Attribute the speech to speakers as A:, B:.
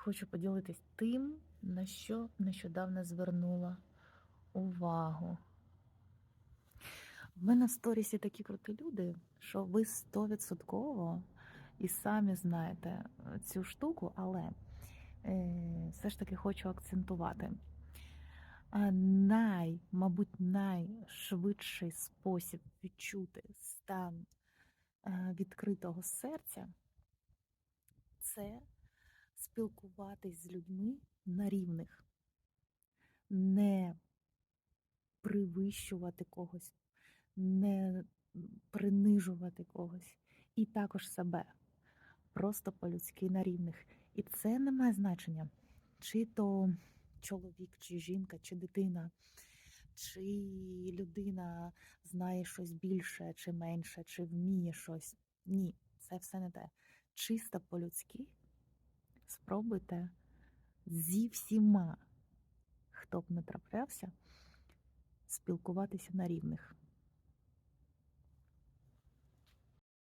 A: хочу поділитись тим, на що нещодавно звернула увагу. В мене в сторісі такі круті люди, що ви стовідсотково і самі знаєте е, цю штуку, але е, все ж таки хочу акцентувати. Най, мабуть, найшвидший спосіб відчути стан е, відкритого серця це спілкуватись з людьми на рівних, не привищувати когось, не принижувати когось, і також себе, просто по-людськи на рівних. І це не має значення, чи то чоловік, чи жінка, чи дитина, чи людина знає щось більше, чи менше, чи вміє щось. Ні, це все не те. Чисто по-людськи спробуйте зі всіма, хто б не траплявся, спілкуватися на рівних.